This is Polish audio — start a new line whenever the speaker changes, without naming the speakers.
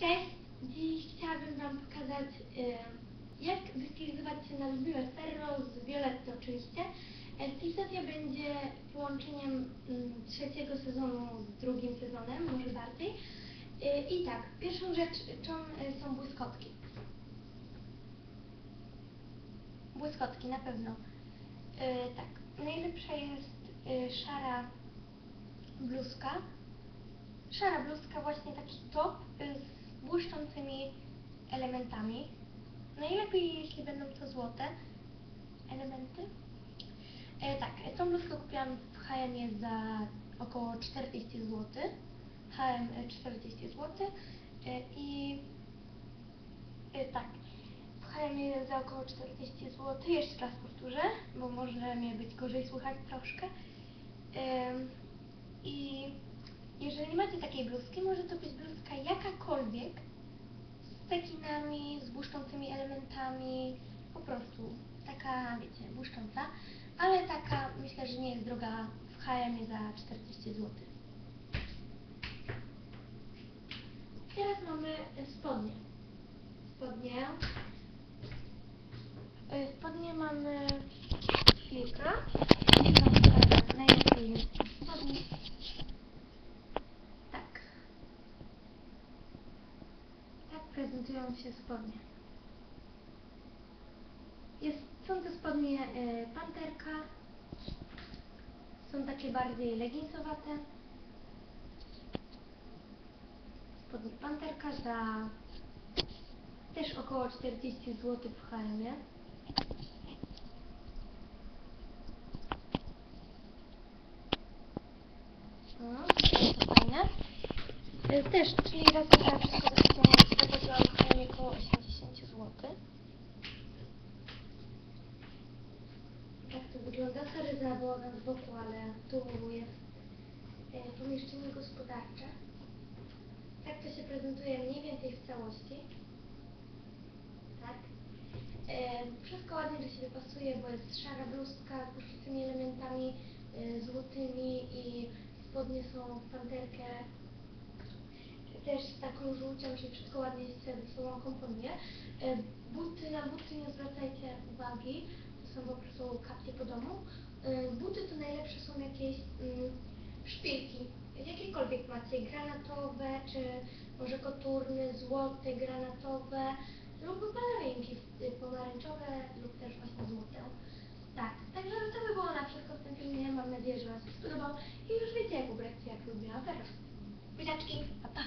Cześć! Dziś chciałabym Wam pokazać, y, jak wystylizować się na Lubimy Ferro z Violetty oczywiście. Stylizacja będzie połączeniem mm, trzeciego sezonu z drugim sezonem, może bardziej. Y, I tak, pierwszą rzeczą y, są błyskotki. Błyskotki, na pewno. Tak, najlepsza jest szara bluzka. Szara bluzka, właśnie taki top z błyszczącymi elementami. Najlepiej, jeśli będą to złote elementy. E, tak, e, tą bluzkę kupiłam w H&M za około 40 zł. H&M e, 40 zł. E, I e, tak, w H&M za około 40 zł. Jeszcze raz powtórzę, bo może mnie być gorzej słychać troszkę. Em, I jeżeli macie takiej bluzki, może to być bluzka jakakolwiek z tekinami, z błyszczącymi elementami, po prostu taka, wiecie, błyszcząca, ale taka myślę, że nie jest droga w H&M za 40 zł. Teraz mamy spodnie. Spodnie. E, Spodnie mamy kilka. Wam Najlepiej jest spodnie. Tak. Tak prezentują się spodnie. Jest, są to spodnie e, panterka. Są takie bardziej leginsowate. Spodnie panterka za też około 40 zł w H&M. No, to fajne. E, Też, czyli razem za wszystko wyszło, zapłaciłam H&M około 80 zł. Tak to wygląda. Sorry za bałagan z boku, ale tu jest e, pomieszczenie gospodarcze. Tak to się prezentuje mniej więcej w całości. Tak. E, wszystko ładnie do siebie pasuje, bo jest szara bluzka z błyszczącymi elementami e, złotymi i spodnie są w panterkę też taką żółcią, czyli wszystko ładnie się ze sobą komponuje. E, Buty, na buty nie zwracajcie uwagi, to są po prostu kapcie po domu. E, Buty to najlepsze są jakieś mm, szpilki, jakiekolwiek macie, granatowe, czy może koturny, złote, granatowe lub balerynki y, pomarańczowe lub też właśnie złote. Tak, także to by było na wszystko w tym filmie. Mam nadzieję, że Was się spodobał i już wiecie jak ubrać się, jak lubię aferę. Buziaczki, pa pa!